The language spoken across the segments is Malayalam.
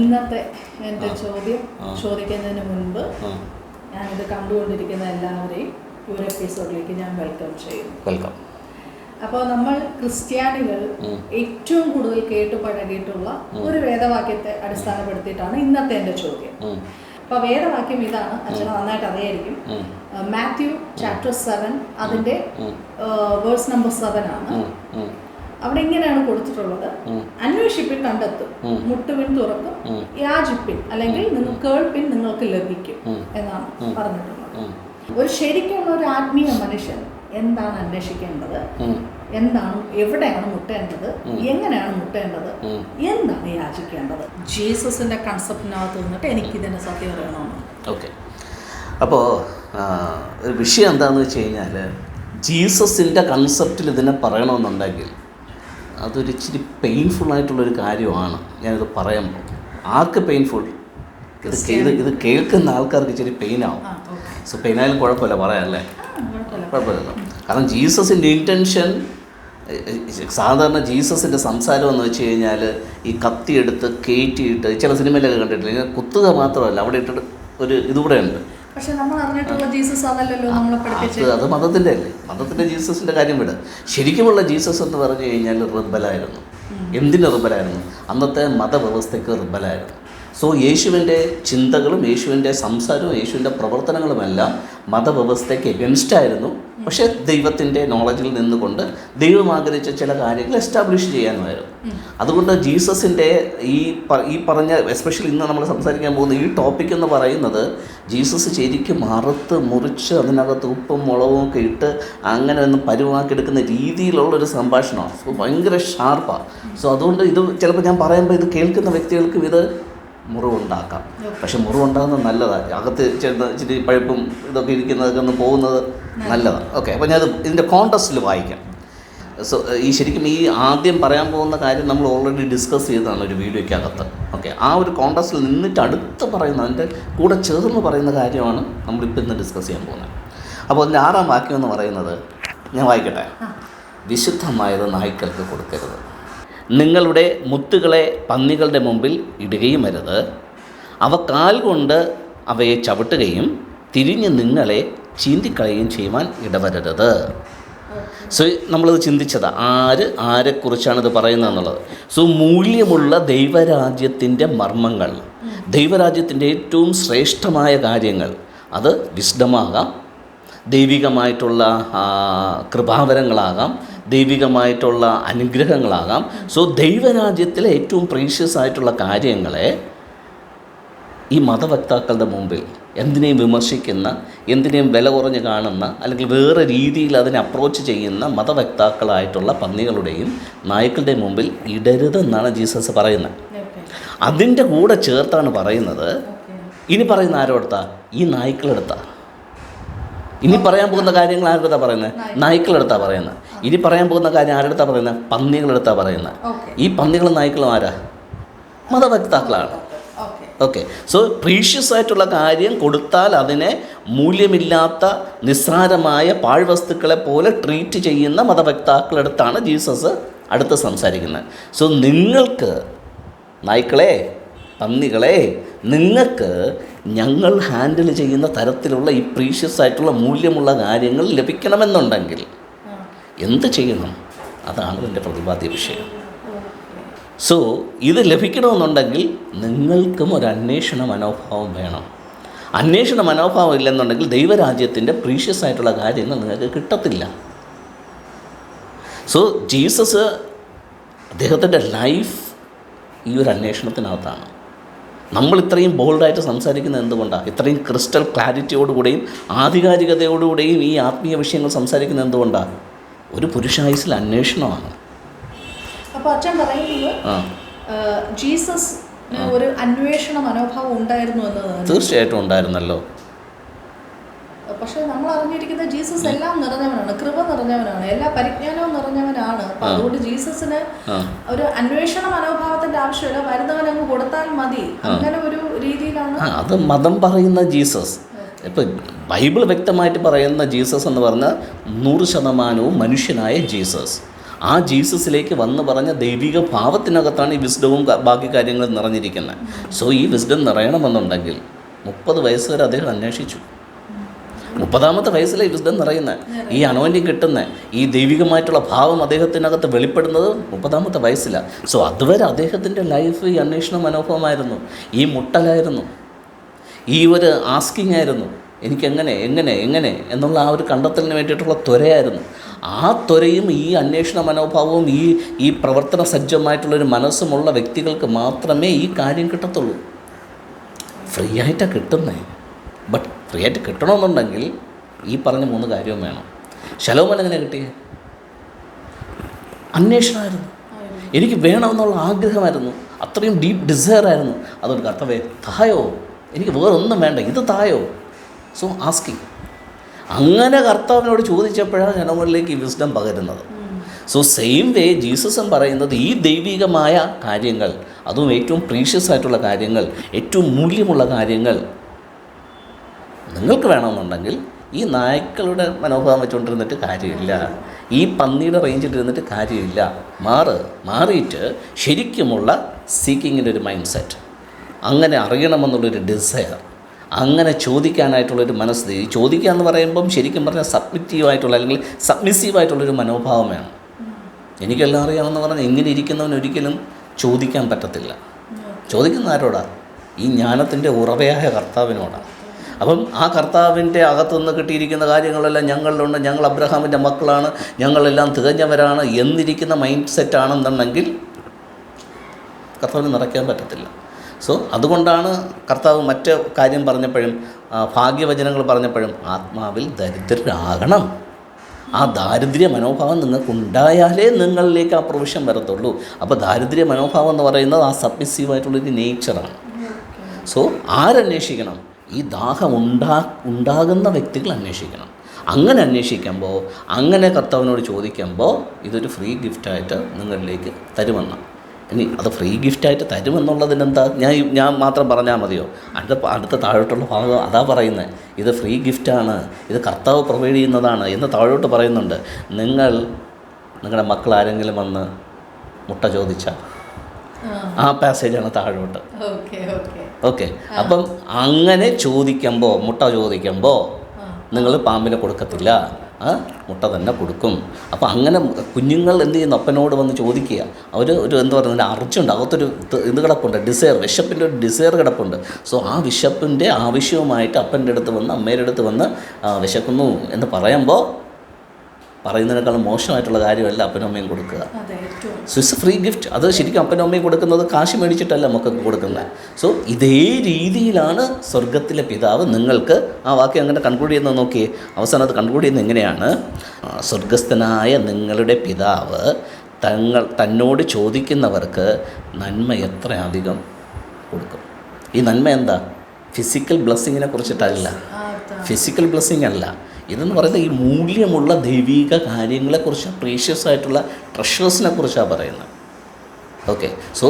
ഇന്നത്തെ എന്റെ ചോദ്യം ചോദിക്കുന്നതിന് മുൻപ് ഞാനിത് കണ്ടുകൊണ്ടിരിക്കുന്ന എല്ലാവരെയും ഈ ഒരു എപ്പിസോഡിലേക്ക് ഞാൻ വെൽക്കം ചെയ്യുന്നു. വെൽക്കം. അപ്പോൾ നമ്മൾ ക്രിസ്ത്യാനികൾ ഏറ്റവും കൂടുതൽ കേട്ട് പഴകിയിട്ടുള്ള ഒരു വേദവാക്യത്തെ അടിസ്ഥാനപ്പെടുത്തിയിട്ടാണ് ഇന്നത്തെ എന്റെ ചോദ്യം. അപ്പൊ വേദവാക്യം ഇതാണ്. അച്ഛന് നന്നായിട്ട് അറിയായിരിക്കും. മാത്യു ചാപ്റ്റർ സെവൻ അതിന്റെ വേഴ്സ് നമ്പർ സെവൻ ആണ്. അവിടെ ഇങ്ങനെയാണ് കൊടുത്തിട്ടുള്ളത്. അന്വേഷിപ്പിൻ കണ്ടെത്തും. മുട്ടുപിൻ തുറക്കും. യാജിപ്പിൻ അല്ലെങ്കിൽ നിങ്ങൾ കേൾപ്പിൻ നിങ്ങൾക്ക് ലഭിക്കും എന്നാണ് പറഞ്ഞിട്ടുള്ളത്. ഒരു ശരിക്കുള്ള ഒരു ആത്മീയ മനുഷ്യൻ എന്താണ് അന്വേഷിക്കേണ്ടത്? എന്താണ് എവിടെയാണ് മുട്ടേണ്ടത്? എങ്ങനെയാണ് മുട്ടേണ്ടത്? എന്താണ് യാചിക്കേണ്ടത്? ജീസസിന്റെ കൺസെപ്റ്റിനകത്ത് നിന്നിട്ട് എനിക്ക് ഇതിന്റെ സത്യം അറിയണമെന്ന്. ഓക്കെ. അപ്പോൾ ഒരു വിഷയം എന്താണെന്ന് വെച്ച് കഴിഞ്ഞാൽ ജീസസിന്റെ കൺസെപ്റ്റിൽ ഇതിനെ പറയണമെന്നുണ്ടെങ്കിൽ അതൊരു ഇച്ചിരി പെയിൻഫുൾ ആയിട്ടുള്ളൊരു കാര്യമാണ്. ഞാനിത് പറയുമ്പോൾ. ആർക്ക് പെയിൻഫുൾ ഇത് ഇത് ഇത് കേൾക്കുന്ന ആൾക്കാർക്ക് ഇച്ചിരി പെയിൻ ആവും. ആ ഓക്കെ. സോ പെയിനായാലും കുഴപ്പമില്ല പറയാമല്ലേ കുഴപ്പമില്ല. കുഴപ്പമില്ലല്ലോ കാരണം ജീസസിന്റെ ഇന്റൻഷൻ സാധാരണ ജീസസിന്റെ സംസാരം എന്ന് വെച്ച് കഴിഞ്ഞാൽ ഈ കത്തിയെടുത്ത് കയറ്റിയിട്ട് ചില സിനിമയിലൊക്കെ കണ്ടിട്ടില്ല? ഇങ്ങനെ കുത്തുക മാത്രമല്ല അവിടെ ഇട്ടിട്ട് ഒരു ഇതുകൂടെ ഉണ്ട്. അത് അത് മതത്തിന്റെ അല്ലേ? മതത്തിന്റെ ജീസസിന്റെ കാര്യം വിട്. ശരിക്കുമുള്ള ജീസസ് എന്ന് പറഞ്ഞു കഴിഞ്ഞാൽ റിബലായിരുന്നു എന്തിന് റിബലായിരുന്നു അന്നത്തെ മതവ്യവസ്ഥയ്ക്ക് റിബലായിരുന്നു സോ യേശുവിന്റെ ചിന്തകളും യേശുവിന്റെ സംസാരവും യേശുവിന്റെ പ്രവർത്തനങ്ങളുമെല്ലാം മതവ്യവസ്ഥയ്ക്ക് എഗൻസ്റ്റ് ആയിരുന്നു. പക്ഷേ ദൈവത്തിന്റെ നോളജിൽ നിന്നുകൊണ്ട് ദൈവം ആഗ്രഹിച്ച ചില കാര്യങ്ങൾ എസ്റ്റാബ്ലിഷ് ചെയ്യാനുമായിരുന്നു. അതുകൊണ്ട് ജീസസിന്റെ ഈ ഈ പറഞ്ഞ എസ്പെഷ്യലി ഇന്ന് നമ്മൾ സംസാരിക്കാൻ പോകുന്ന ഈ ടോപ്പിക് എന്ന് പറയുന്നത് ജീസസ് ശരിക്കും അറുത്ത് മുറിച്ച് അതിനകത്ത് ഉപ്പും മുളകും ഒക്കെ ഇട്ട് അങ്ങനെ ഒന്ന് പരുവാക്കിയെടുക്കുന്ന രീതിയിലുള്ളൊരു സംഭാഷണമാണ്. ഭയങ്കര ഷാർപ്പാണ് സോ അതുകൊണ്ട് ഇത് ചിലപ്പോൾ ഞാൻ പറയുമ്പോൾ ഇത് കേൾക്കുന്ന വ്യക്തികൾക്കും ഇത് മുറിവുണ്ടാക്കാം. പക്ഷെ മുറിവുണ്ടാകുന്നത് നല്ലതാണ്. അകത്ത് ചെന്ന് ഇച്ചിരി പഴുപ്പും ഇതൊക്കെ ഇരിക്കുന്നതൊക്കെ ഒന്ന് പോകുന്നത് നല്ലതാണ്. ഓക്കെ അപ്പോൾ ഞാനത് ഇതിന്റെ കോണ്ടസ്റ്റിൽ വായിക്കാം. സോ ഈ ശരിക്കും ഈ ആദ്യം പറയാൻ പോകുന്ന കാര്യം നമ്മൾ ഓൾറെഡി ഡിസ്കസ് ചെയ്തതാണ് ഒരു വീഡിയോയ്ക്കകത്ത്. ഓക്കെ ആ ഒരു കോണ്ടസ്റ്റിൽ നിന്നിട്ട് അടുത്ത് പറയുന്ന അതിന്റെ കൂടെ ചേർന്ന് പറയുന്ന കാര്യമാണ് നമ്മളിപ്പോൾ ഇന്ന് ഡിസ്കസ് ചെയ്യാൻ പോകുന്നത്. അപ്പോൾ അതിന്റെ ആറാം വാക്യം എന്ന് പറയുന്നത് ഞാൻ വായിക്കട്ടെ? വിശുദ്ധമായത് നായ്ക്കൾക്ക് കൊടുക്കരുത്. നിങ്ങളുടെ മുത്തുകളെ പന്നികളുടെ മുമ്പിൽ ഇടുകയും അരുത്. അവ കാൽ കൊണ്ട് അവയെ ചവിട്ടുകയും തിരിഞ്ഞ് നിങ്ങളെ ചീന്തിക്കളയുകയും ചെയ്യുവാൻ ഇടവരരുത്. സോ നമ്മളത് ചിന്തിച്ചത്. ആര് ആരെക്കുറിച്ചാണ് ഇത് പറയുന്നത് എന്നുള്ളത് സോ മൂല്യമുള്ള ദൈവരാജ്യത്തിന്റെ മർമ്മങ്ങൾ. ദൈവരാജ്യത്തിന്റെ ഏറ്റവും ശ്രേഷ്ഠമായ കാര്യങ്ങൾ. അത് വിശദമാകാം ദൈവികമായിട്ടുള്ള കൃപാവരങ്ങളാകാം. ദൈവികമായിട്ടുള്ള അനുഗ്രഹങ്ങളാകാം. സോ ദൈവരാജ്യത്തിലെ ഏറ്റവും പ്രീഷ്യസ് ആയിട്ടുള്ള കാര്യങ്ങളെ ഈ മതവക്താക്കളുടെ മുമ്പിൽ എന്തിനേയും വിമർശിക്കുന്ന എന്തിനേയും വില കുറഞ്ഞ് കാണുന്ന അല്ലെങ്കിൽ വേറെ രീതിയിൽ അതിനെ അപ്രോച്ച് ചെയ്യുന്ന മതവക്താക്കളായിട്ടുള്ള പന്നികളുടെയും നായ്ക്കളുടെയും മുമ്പിൽ ഇടരുതെന്നാണ് ജീസസ് പറയുന്നത്. അതിന്റെ കൂടെ ചേർത്താണ് പറയുന്നത്. ഇനി പറയുന്ന ആരോടത്താ? ഈ നായ്ക്കളെടുത്താ. ഇനി പറയാൻ പോകുന്ന കാര്യങ്ങൾ ആരുടെ പറയുന്നത്? നായ്ക്കളെടുത്താ പറയുന്നത്. ഇനി പറയാൻ പോകുന്ന കാര്യം ആരുടെ പറയുന്നത്? പന്നികളെടുത്താ പറയുന്നത്. ഈ പന്നികളും നായ്ക്കളും ആരാ? മതവക്താക്കളാണ് ഓക്കെ. ഓക്കെ. സോ പ്രീഷ്യസ് ആയിട്ടുള്ള കാര്യം കൊടുത്താൽ അതിനെ മൂല്യമില്ലാത്ത നിസ്സാരമായ പാഴ്വസ്തുക്കളെ പോലെ ട്രീറ്റ് ചെയ്യുന്ന മതവക്താക്കളടുത്താണ് ജീസസ് അടുത്ത് സംസാരിക്കുന്നത്. സോ നിങ്ങൾക്ക് നായ്ക്കളെ പന്നികളെ നിങ്ങൾക്ക് ഞങ്ങൾ ഹാൻഡിൽ ചെയ്യുന്ന തരത്തിലുള്ള ഈ പ്രീഷ്യസ് ആയിട്ടുള്ള മൂല്യമുള്ള കാര്യങ്ങൾ ലഭിക്കണമെന്നുണ്ടെങ്കിൽ എന്ത് ചെയ്യണം? അതാണ് എന്റെ പ്രതിപാദ്യ വിഷയം. സോ ഇത് ലഭിക്കണമെന്നുണ്ടെങ്കിൽ നിങ്ങൾക്കും ഒരു അന്വേഷണ മനോഭാവം വേണം. അന്വേഷണ മനോഭാവം ഇല്ലെന്നുണ്ടെങ്കിൽ ദൈവരാജ്യത്തിന്റെ പ്രീഷ്യസ് ആയിട്ടുള്ള കാര്യങ്ങൾ നിങ്ങൾക്ക് കിട്ടത്തില്ല. സോ ജീസസ് അദ്ദേഹത്തിന്റെ ലൈഫ് ഈ ഒരു അന്വേഷണത്തിനകത്താണ്. നമ്മൾ ഇത്രയും ബോൾഡായിട്ട് സംസാരിക്കുന്നത് എന്തുകൊണ്ടാണ് ഇത്രയും ക്രിസ്റ്റൽ ക്ലാരിറ്റിയോടുകൂടെയും ആധികാരികതയോടുകൂടെയും ഈ ആത്മീയ വിഷയങ്ങൾ സംസാരിക്കുന്നത് എന്തുകൊണ്ടാണ് ഒരു പുരുഷായുസിൽ അന്വേഷണമാണ്. അപ്പോൾ അച്ഛൻ പറയുന്നത് ജീസസ് ഒരു അന്വേഷണ മനോഭാവം ഉണ്ടായിരുന്നു തീർച്ചയായിട്ടും ഉണ്ടായിരുന്നല്ലോ. പക്ഷെ നമ്മൾ അറിഞ്ഞിരിക്കുന്ന ജീസസ് എല്ലാം നിറഞ്ഞവനാണ് കൃപ നിറഞ്ഞവനാണ് എല്ലാ പരിജ്ഞാനവും നിറഞ്ഞവനാണ്. അപ്പൊ അതുകൊണ്ട് ജീസസിന് ഒരു അന്വേഷണ മനോഭാവത്തിന്റെ ആവശ്യമില്ല. വരുന്നവൻ അങ്ങ് കൊടുത്താൽ മതി. അങ്ങനെ ഒരു രീതിയിലാണ് അത് മതം പറയുന്ന ജീസസ്. ഇപ്പം ബൈബിൾ വ്യക്തമായിട്ട് പറയുന്ന ജീസസ് എന്ന് പറഞ്ഞാൽ നൂറ് ശതമാനവും മനുഷ്യനായ ജീസസ്. ആ ജീസസിലേക്ക് വന്ന് പറഞ്ഞ ദൈവിക ഭാവത്തിനകത്താണ് ഈ വിസ്ഡവും ബാക്കി കാര്യങ്ങളും നിറഞ്ഞിരിക്കുന്നത്. സോ ഈ വിസ്ഡം നിറയണമെന്നുണ്ടെങ്കിൽ മുപ്പത് വയസ്സ് വരെ അദ്ദേഹം അന്വേഷിച്ചു. മുപ്പതാമത്തെ വയസ്സിലെ വിസ്ഡം നിറയുന്നത് ഈ അനോന്യം കിട്ടുന്ന ഈ ദൈവികമായിട്ടുള്ള ഭാവം അദ്ദേഹത്തിനകത്ത് വെളിപ്പെടുന്നത് മുപ്പതാമത്തെ വയസ്സിലാണ് സോ അതുവരെ അദ്ദേഹത്തിന്റെ ലൈഫ് ഈ അന്വേഷണ മനോഭാവമായിരുന്നു. ഈ മുട്ടലായിരുന്നു. ഈ ഒരു ആസ്കിങ് ആയിരുന്നു. എനിക്കെങ്ങനെ എങ്ങനെ എങ്ങനെ എന്നുള്ള ആ ഒരു കണ്ടെത്തലിന് വേണ്ടിയിട്ടുള്ള ത്വരയായിരുന്നു. ആ ത്വരയും ഈ അന്വേഷണ മനോഭാവവും ഈ ഈ പ്രവർത്തന സജ്ജമായിട്ടുള്ളൊരു മനസ്സുമുള്ള വ്യക്തികൾക്ക് മാത്രമേ ഈ കാര്യം കിട്ടത്തുള്ളൂ. ഫ്രീ ആയിട്ടാണ് കിട്ടുന്നത് ബട്ട് ആയിട്ട് കിട്ടണമെന്നുണ്ടെങ്കിൽ ഈ പറഞ്ഞ മൂന്ന് കാര്യവും വേണം. ശലോമൻ എങ്ങനെ കിട്ടിയേ അന്വേഷണമായിരുന്നു. എനിക്ക് വേണമെന്നുള്ള ആഗ്രഹമായിരുന്നു. അത്രയും ഡീപ്പ് ഡിസയർ ആയിരുന്നു. അതുകൊണ്ട് കർത്തവേ തായോ? എനിക്ക് വേറെ ഒന്നും വേണ്ട. ഇത് തായോ? സോ ആസ്കിങ് അങ്ങനെ കർത്താവിനോട് ചോദിച്ചപ്പോഴാണ് ജനങ്ങളിലേക്ക് ഈ വിസ്ഡം പകരുന്നത്. സോ സെയിം വേ ജീസസും പറയുന്നത് ഈ ദൈവികമായ കാര്യങ്ങൾ അതും ഏറ്റവും പ്രീഷ്യസ് ആയിട്ടുള്ള കാര്യങ്ങൾ ഏറ്റവും മൂല്യമുള്ള കാര്യങ്ങൾ നിങ്ങൾക്ക് വേണമെന്നുണ്ടെങ്കിൽ ഈ നായ്ക്കളുടെ മനോഭാവം വെച്ചുകൊണ്ടിരുന്നിട്ട് കാര്യമില്ല. ഈ പന്നിയുടെ റേഞ്ചിട്ടിരുന്നിട്ട് കാര്യമില്ല. മാറ് മാറിയിട്ട് ശരിക്കുമുള്ള സീക്കിങ്ങിന്റെ ഒരു മൈൻഡ് സെറ്റ് അങ്ങനെ അറിയണമെന്നുള്ളൊരു ഡിസയർ അങ്ങനെ ചോദിക്കാനായിട്ടുള്ളൊരു മനസ്സ്. ഈ ചോദിക്കുക എന്ന് പറയുമ്പം ശരിക്കും പറഞ്ഞാൽ സബ്മിറ്റീവായിട്ടുള്ള അല്ലെങ്കിൽ സബ്മിസീവായിട്ടുള്ളൊരു മനോഭാവം വേണം എനിക്കെല്ലാം അറിയാമെന്ന് പറഞ്ഞാൽ ഇങ്ങനെ ഇരിക്കുന്നവൻ ഒരിക്കലും ചോദിക്കാൻ പറ്റത്തില്ല. ചോദിക്കുന്ന ആരോടാ? ഈ ജ്ഞാനത്തിന്റെ ഉറവയായ കർത്താവിനോടാണ് അപ്പം ആ കർത്താവിന്റെ അകത്തുനിന്ന് കിട്ടിയിരിക്കുന്ന കാര്യങ്ങളെല്ലാം ഞങ്ങളിലുണ്ട്. ഞങ്ങൾ അബ്രഹാമിന്റെ മക്കളാണ്. ഞങ്ങളെല്ലാം തികഞ്ഞവരാണ്. എന്നിരിക്കുന്ന മൈൻഡ് സെറ്റാണെന്നുണ്ടെങ്കിൽ കർത്താവിന് നിറയ്ക്കാൻ പറ്റത്തില്ല. സോ അതുകൊണ്ടാണ് കർത്താവ് മറ്റ് കാര്യം പറഞ്ഞപ്പോഴും ഭാഗ്യവചനങ്ങൾ പറഞ്ഞപ്പോഴും ആത്മാവിൽ ദരിദ്രരാകണം. ആ ദാരിദ്ര്യ മനോഭാവം നിങ്ങൾക്കുണ്ടായാലേ നിങ്ങളിലേക്ക് ആ പ്രൊവിഷൻ വരത്തുള്ളൂ. അപ്പോൾ ദാരിദ്ര്യ മനോഭാവം എന്ന് പറയുന്നത് ആ സബ്മിസീവായിട്ടുള്ളൊരു നേച്ചറാണ് സോ ആരന്വേഷിക്കണം? ഈ ദാഹം ഉണ്ടാ ഉണ്ടാകുന്ന വ്യക്തികൾ അന്വേഷിക്കണം. അങ്ങനെ അന്വേഷിക്കുമ്പോൾ അങ്ങനെ കർത്താവിനോട് ചോദിക്കുമ്പോൾ ഇതൊരു ഫ്രീ ഗിഫ്റ്റായിട്ട് നിങ്ങളിലേക്ക് തരുമെന്നാണ് ഇനി അത് ഫ്രീ ഗിഫ്റ്റായിട്ട് തരുമെന്നുള്ളതിനെന്താ ഞാൻ ഞാൻ മാത്രം പറഞ്ഞാൽ മതിയോ? അടുത്ത അടുത്ത താഴോട്ടുള്ള ഭാഗം അതാ പറയുന്നത് ഇത് ഫ്രീ ഗിഫ്റ്റാണ് ഇത് കർത്താവ് പ്രൊവൈഡ് ചെയ്യുന്നതാണ് എന്ന് താഴോട്ട് പറയുന്നുണ്ട്. നിങ്ങൾ നിങ്ങളുടെ മക്കൾ ആരെങ്കിലും വന്ന് മുട്ട ചോദിച്ചാൽ ആ. പാസേജാണ് താഴോട്ട്. Okay okay okay. അപ്പം അങ്ങനെ ചോദിക്കുമ്പോൾ മുട്ട ചോദിക്കുമ്പോൾ നിങ്ങൾ പാമ്പിനെ കൊടുക്കത്തില്ല. മുട്ട തന്നെ കൊടുക്കും. അപ്പം അങ്ങനെ കുഞ്ഞുങ്ങൾ എന്ത് ചെയ്യുന്നു? അപ്പനോട് വന്ന് ചോദിക്കുക. അവർ ഒരു എന്താ പറയുന്നത് അർജുണ്ട് അകത്തൊരു ഇത് കിടപ്പുണ്ട്. ഡിസയർ വിശപ്പിന്റെ ഒരു ഡിസയർ കിടപ്പുണ്ട്. സോ ആ വിശപ്പിന്റെ ആവശ്യവുമായിട്ട് അപ്പന്റെ അടുത്ത് വന്ന് അമ്മയുടെ അടുത്ത് വന്ന് വിശക്കുന്നു എന്ന് പറയുമ്പോൾ പറയുന്നതിനേക്കാളും മോശമായിട്ടുള്ള കാര്യമല്ല അപ്പനും അമ്മയും കൊടുക്കുക. സ്വിസ് സോ ഇറ്റ്സ് ഫ്രീ ഗിഫ്റ്റ് അത് ശരിക്കും അപ്പനും അമ്മയും കൊടുക്കുന്നത് കാശ് മേടിച്ചിട്ടല്ല നമുക്ക് കൊടുക്കുന്നത്. സോ ഇതേ രീതിയിലാണ് സ്വർഗത്തിലെ പിതാവ് നിങ്ങൾക്ക് ആ വാക്യം അങ്ങനെ കൺക്ലൂഡ് ചെയ്യുന്നത് നോക്കിയേ. അവസാനം അത് കൺക്ലൂഡ് ചെയ്യുന്നത് എങ്ങനെയാണ്? സ്വർഗസ്ഥനായ നിങ്ങളുടെ പിതാവ് തങ്ങൾ തന്നോട് ചോദിക്കുന്നവർക്ക് നന്മ എത്ര അധികം കൊടുക്കും. ഈ നന്മ എന്താ? ഫിസിക്കൽ ബ്ലെസ്സിങ്ങിനെ കുറിച്ചിട്ടല്ല. ഫിസിക്കൽ ബ്ലെസ്സിങ് അല്ല. ഇതെന്ന് പറയുന്നത് ഈ മൂല്യമുള്ള ദൈവിക കാര്യങ്ങളെക്കുറിച്ച് പ്രീഷ്യസ് ആയിട്ടുള്ള ട്രഷേഴ്സിനെ കുറിച്ചാണ് പറയുന്നത്. ഓക്കെ സോ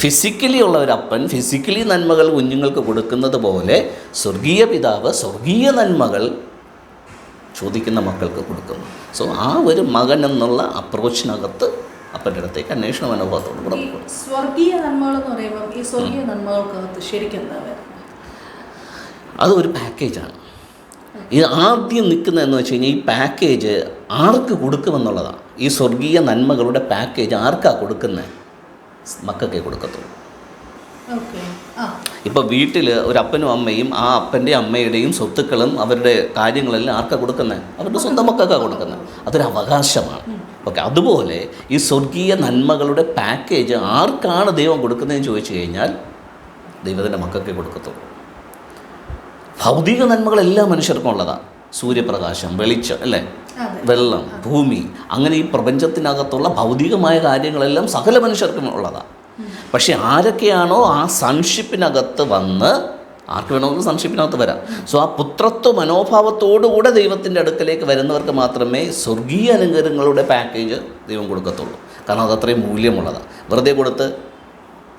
ഫിസിക്കലി ഉള്ള ഒരു അപ്പൻ ഫിസിക്കലി നന്മകൾ കുഞ്ഞുങ്ങൾക്ക് കൊടുക്കുന്നത് പോലെ സ്വർഗീയ പിതാവ് സ്വർഗീയ നന്മകൾ ചോദിക്കുന്ന മക്കൾക്ക് കൊടുക്കുന്നു. സോ ആ ഒരു മകൻ എന്നുള്ള അപ്രോച്ചിനകത്ത് അപ്പന്റെ അടുത്തേക്ക് അന്വേഷണ മനോഭാവത്തോട് കൂടെ സ്വർഗീയ നന്മകൾ എന്ന് പറയുമ്പോൾ ഈ സ്വർഗീയ നന്മകൾക്കകത്ത് ശരിക്കും എന്താ അത് ഒരു പാക്കേജാണ് ഇത് ആദ്യം നിൽക്കുന്നതെന്ന് വെച്ച് കഴിഞ്ഞാൽ ഈ പാക്കേജ് ആർക്ക് കൊടുക്കുമെന്നുള്ളതാണ്. ഈ സ്വർഗീയ നന്മകളുടെ പാക്കേജ് ആർക്കാണ് കൊടുക്കുന്നത്? മക്കൾക്കേ കൊടുക്കത്തുള്ളൂ. ഇപ്പോൾ വീട്ടിൽ ഒരു അപ്പനും അമ്മയും ആ അപ്പന്റെ അമ്മയുടെയും സ്വത്തുക്കളും അവരുടെ കാര്യങ്ങളെല്ലാം ആർക്കാണ് കൊടുക്കുന്നത്? അവരുടെ സ്വന്തം മക്കൾക്കാണ് കൊടുക്കുന്നത്. അതൊരു അവകാശമാണ്. ഓക്കെ. അതുപോലെ ഈ സ്വർഗീയ നന്മകളുടെ പാക്കേജ് ആർക്കാണ് ദൈവം കൊടുക്കുന്നതെന്ന് ചോദിച്ചു കഴിഞ്ഞാൽ ദൈവത്തിന്റെ മക്കൾക്കേ കൊടുക്കത്തുള്ളൂ. ഭൗതിക നന്മകളെല്ലാം എല്ലാ മനുഷ്യർക്കും ഉള്ളതാണ് സൂര്യപ്രകാശം വെളിച്ചം അല്ലേ? വെള്ളം ഭൂമി അങ്ങനെ ഈ പ്രപഞ്ചത്തിനകത്തുള്ള ഭൗതികമായ കാര്യങ്ങളെല്ലാം സകല മനുഷ്യർക്കും ഉള്ളതാണ് പക്ഷെ ആരൊക്കെയാണോ ആ സൺഷിപ്പിനകത്ത് വന്ന് ആർക്ക് വേണമെങ്കിലും സൺഷിപ്പിനകത്ത് വരാം. സോ ആ പുത്രത്വ മനോഭാവത്തോടുകൂടെ ദൈവത്തിന്റെ അടുക്കലേക്ക് വരുന്നവർക്ക് മാത്രമേ സ്വർഗീയ അനുഗ്രഹങ്ങളുടെ പാക്കേജ് ദൈവം കൊടുക്കത്തുള്ളൂ. കാരണം അത് അത്രയും മൂല്യമുള്ളതാണ് വെറുതെ കൊടുത്ത്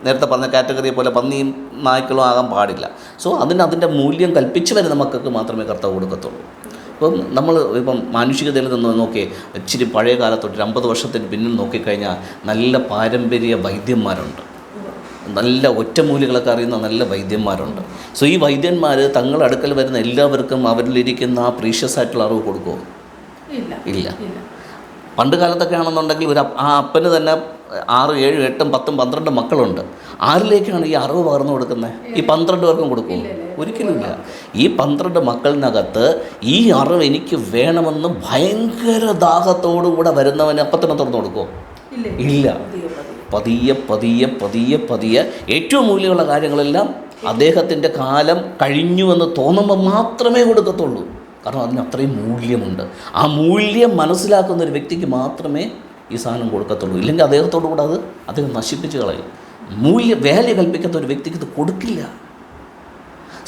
നേരത്തെ പറഞ്ഞ കാറ്റഗറിയെ പോലെ പന്നിയും നായ്ക്കളും ആകാൻ പാടില്ല. സോ അതിന് അതിന്റെ മൂല്യം കൽപ്പിച്ച് വരുന്ന മക്കൾക്ക് മാത്രമേ കർത്താവ് കൊടുക്കത്തുള്ളൂ. ഇപ്പം നമ്മൾ ഇപ്പം മാനുഷികതയിൽ നിന്ന് നോക്കി ഇച്ചിരി പഴയ കാലത്തൊട്ട് അമ്പത് വർഷത്തിന് പിന്നിൽ നോക്കിക്കഴിഞ്ഞാൽ നല്ല പാരമ്പര്യ വൈദ്യന്മാരുണ്ട്. നല്ല ഒറ്റമൂലികളൊക്കെ അറിയുന്ന നല്ല വൈദ്യന്മാരുണ്ട്. സോ ഈ വൈദ്യന്മാർ തങ്ങളുടെ അടുക്കൽ വരുന്ന എല്ലാവർക്കും അവരിലിരിക്കുന്ന ആ പ്രീഷ്യസ് ആയിട്ടുള്ള അറിവ് കൊടുക്കുമോ ഇല്ല. പണ്ട് കാലത്തൊക്കെ ആണെന്നുണ്ടെങ്കിൽ ഒരു ആ അപ്പന് തന്നെ ആറ് ഏഴ് എട്ടും പത്തും പന്ത്രണ്ടും മക്കളുണ്ട്. ആരിലേക്കാണ് ഈ അറിവ് പകർന്നു കൊടുക്കുന്നത്? ഈ പന്ത്രണ്ട് പേർക്കും കൊടുക്കും ഒരിക്കലുമില്ല. ഈ പന്ത്രണ്ട് മക്കളിനകത്ത് ഈ അറിവ് എനിക്ക് വേണമെന്ന് ഭയങ്കര ദാഹത്തോടുകൂടെ വരുന്നവന് അപ്പം തന്നെ തുറന്നു കൊടുക്കുമോ ഇല്ല. പതിയെ പതിയെ പതിയെ പതിയെ ഏറ്റവും മൂല്യമുള്ള കാര്യങ്ങളെല്ലാം അദ്ദേഹത്തിന്റെ കാലം കഴിഞ്ഞു എന്ന് തോന്നുമ്പോൾ മാത്രമേ കൊടുക്കത്തുള്ളൂ. കാരണം അതിന് അത്രയും മൂല്യമുണ്ട്. ആ മൂല്യം മനസ്സിലാക്കുന്ന ഒരു വ്യക്തിക്ക് മാത്രമേ ഈ സാധനം കൊടുക്കത്തുള്ളൂ. ഇല്ലെങ്കിൽ അദ്ദേഹത്തോടു കൂടെ അത് അദ്ദേഹം നശിപ്പിച്ച് കളയും. മൂല്യ വാല്യ കൽപ്പിക്കാത്ത ഒരു വ്യക്തിക്ക് ഇത് കൊടുക്കില്ല.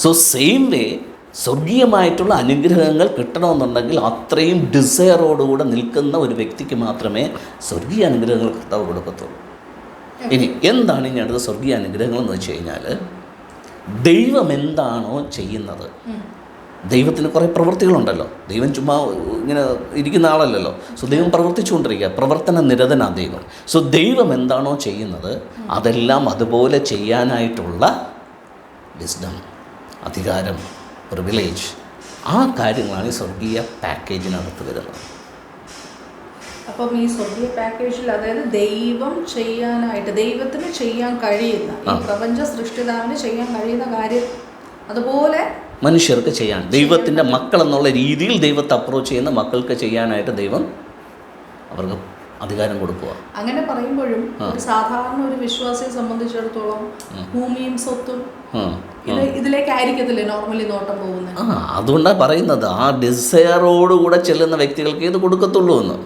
സോ സെയിം വേ സ്വർഗീയമായിട്ടുള്ള അനുഗ്രഹങ്ങൾ കിട്ടണമെന്നുണ്ടെങ്കിൽ അത്രയും ഡിസയറോടുകൂടെ നിൽക്കുന്ന ഒരു വ്യക്തിക്ക് മാത്രമേ സ്വർഗീയ അനുഗ്രഹങ്ങൾ കർത്താവ് കൊടുക്കത്തുള്ളൂ. ഇനി എന്താണ് ഇനി അടുത്ത സ്വർഗീയ അനുഗ്രഹങ്ങൾ എന്ന് വെച്ച് കഴിഞ്ഞാൽ ദൈവം എന്താണോ ചെയ്യുന്നത്. ദൈവത്തിന് കുറേ പ്രവൃത്തികളുണ്ടല്ലോ. ദൈവം ചുമ്മാ ഇങ്ങനെ ഇരിക്കുന്ന ആളല്ലല്ലോ. സോ ദൈവം പ്രവർത്തിച്ചുകൊണ്ടിരിക്കുക. പ്രവർത്തന നിരതനാ ദൈവം. സോ ദൈവം എന്താണോ ചെയ്യുന്നത് അതെല്ലാം അതുപോലെ ചെയ്യാനായിട്ടുള്ള വിസ്ഡം അധികാരം പ്രിവിലേജ് ആ കാര്യങ്ങളാണ് ഈ സ്വർഗീയ പാക്കേജിനകത്ത് വരുന്നത്. അപ്പം ഈ സ്വർഗീയ പാക്കേജിൽ അതായത് ദൈവം ചെയ്യാനായിട്ട് ദൈവത്തിന് ചെയ്യാൻ കഴിയുന്ന ഈ പ്രപഞ്ച സൃഷ്ടിതാവിന് ചെയ്യാൻ കഴിയുന്ന കാര്യം അതുപോലെ മനുഷ്യർക്ക് ചെയ്യാൻ ദൈവത്തിന്റെ മക്കൾ എന്നുള്ള രീതിയിൽ ദൈവത്തെ അപ്രോച്ച് ചെയ്യുന്ന മക്കൾക്ക് ചെയ്യാനായിട്ട് ദൈവം അവർക്ക് അധികാരം കൊടുക്കുക അങ്ങനെ പറയുമ്പോഴും സാധാരണ ഒരു വിശ്വാസിയെ സംബന്ധിച്ചിടത്തോളം ഭൂമിയും സ്വത്തും ഇതിലേക്കായിരിക്കത്തില്ലേ നോർമലി നോട്ടം പോകുന്നത്? ആ അതുകൊണ്ടാണ് പറയുന്നത്. ആ ഡിസയറോടുകൂടെ ചെല്ലുന്ന വ്യക്തികൾക്ക് ഇത് കൊടുക്കത്തുള്ളൂ എന്ന്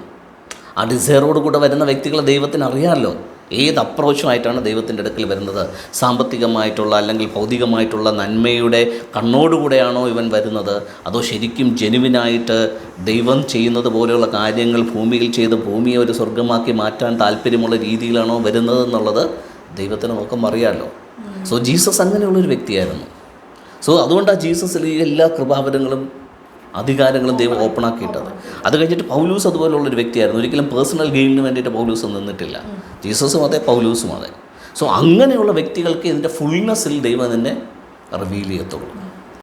ആ ഡിസയറോടുകൂടെ വരുന്ന വ്യക്തികളെ ദൈവത്തിന് അറിയാമല്ലോ ഏത് അപ്രോച്ചുമായിട്ടാണ് ദൈവത്തിന്റെ അടുക്കൽ വരുന്നത്? സാമ്പത്തികമായിട്ടുള്ള അല്ലെങ്കിൽ ഭൗതികമായിട്ടുള്ള നന്മയുടെ കണ്ണോടുകൂടെയാണോ ഇവൻ വരുന്നത്? അതോ ശരിക്കും ജനുവിനായിട്ട് ദൈവം ചെയ്യുന്നത് പോലെയുള്ള കാര്യങ്ങൾ ഭൂമിയിൽ ചെയ്ത് ഭൂമിയെ ഒരു സ്വർഗമാക്കി മാറ്റാൻ താല്പര്യമുള്ള രീതിയിലാണോ വരുന്നത് എന്നുള്ളത് ദൈവത്തിന് നോക്കം അറിയാമല്ലോ സോ ജീസസ് അങ്ങനെയുള്ളൊരു വ്യക്തിയായിരുന്നു. സോ അതുകൊണ്ടാണ് ജീസസിൽ ഈ എല്ലാ കൃപാവരങ്ങളും അധികാരങ്ങളും ദൈവം ഓപ്പൺ ആക്കിയിട്ടത്. അത് കഴിഞ്ഞിട്ട് പൗലൂസ് അതുപോലുള്ളൊരു വ്യക്തിയായിരുന്നു. ഒരിക്കലും പേഴ്സണൽ ഗെയിനിന് വേണ്ടിയിട്ട് പൗലൂസ് നിന്നിട്ടില്ല. ജീസസും അതെ പൗലൂസും അതെ. സോ അങ്ങനെയുള്ള വ്യക്തികൾക്ക് ഇതിന്റെ ഫുൾനെസ്സിൽ ദൈവം തന്നെ റിവീൽ ചെയ്യത്തുള്ളൂ.